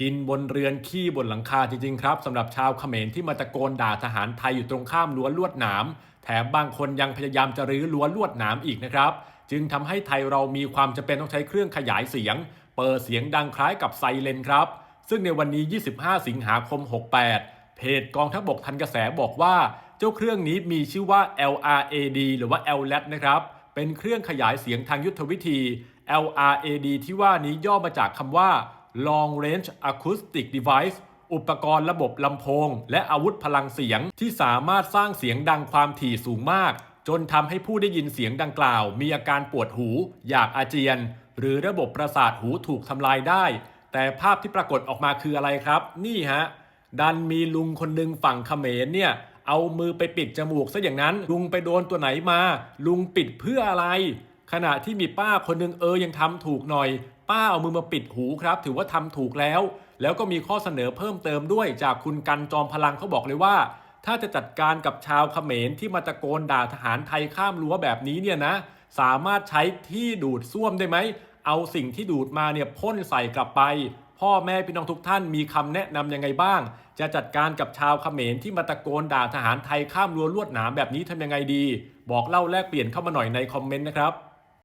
กินบนเรือนขี้บนหลังคาจริงๆครับสำหรับชาวเขมรที่มาตะโกนด่าทหารไทยอยู่ตรงข้ามรั้วลวดหนามแถมบางคนยังพยายามจะรื้อรั้วลวดหนามอีกนะครับ จึงทำให้ไทยเรามีความจำเป็นต้องใช้เครื่องขยายเสียง เปิดเสียงดังคล้ายกับไซเรนครับ ซึ่งในวันนี้ 25 สิงหาคม 68 เพจกองทัพบกทันกระแสบอกว่า เจ้าเครื่องนี้มีชื่อว่า LRAD หรือว่า LRAD นะครับเป็นเครื่องขยายเสียงทางยุทธวิธี LRAD ที่ว่านี้ย่อมาจากคำว่า Long Range Acoustic Device อุปกรณ์ระบบลำโพง และอาวุธพลังเสียงที่สามารถสร้างเสียงดังความถี่สูงมาก จนทำให้ผู้ได้ยินเสียงดังกล่าว มีอาการปวดหู อยากอาเจียน หรือระบบประสาทหูถูกทำลายได้ แต่ภาพที่ปรากฏออกมาคืออะไรครับ นี่ฮะ ดันมีลุงคนหนึ่งฝั่งเขมรเนี่ยเอามือไปปิดจมูกซะอย่างนั้น ลุงไปโดนตัวไหนมา ลุงปิดเพื่ออะไร ขณะที่มีป้าคนหนึงเออยังทำถูกหน่อย ป้าเอามือมาปิดหูครับ ถือว่าทำถูกแล้ว แล้วก็มีข้อเสนอเพิ่มเติมด้วยจากคุณกันจอมพลังเขาบอกเลยว่า ถ้าจะจัดการกับชาวเขมรที่มาตะโกนด่าทหารไทยข้ามรั้วแบบนี้เนี่ยนะ สามารถใช้ที่ดูดซ่วมได้ไหมเอาสิ่งที่ดูดมาเนี่ยพ่นใส่กลับไป พ่อแม่พี่น้องทุกท่านมีคำแนะนำยังไงบ้าง จะจัดการกับชาวเขมรที่มาตะโกนด่าทหารไทยข้ามรั้วลวดหนามแบบนี้ทำยังไงดี บอกเล่าแลกเปลี่ยนเข้ามาหน่อยในคอมเมนต์นะครับ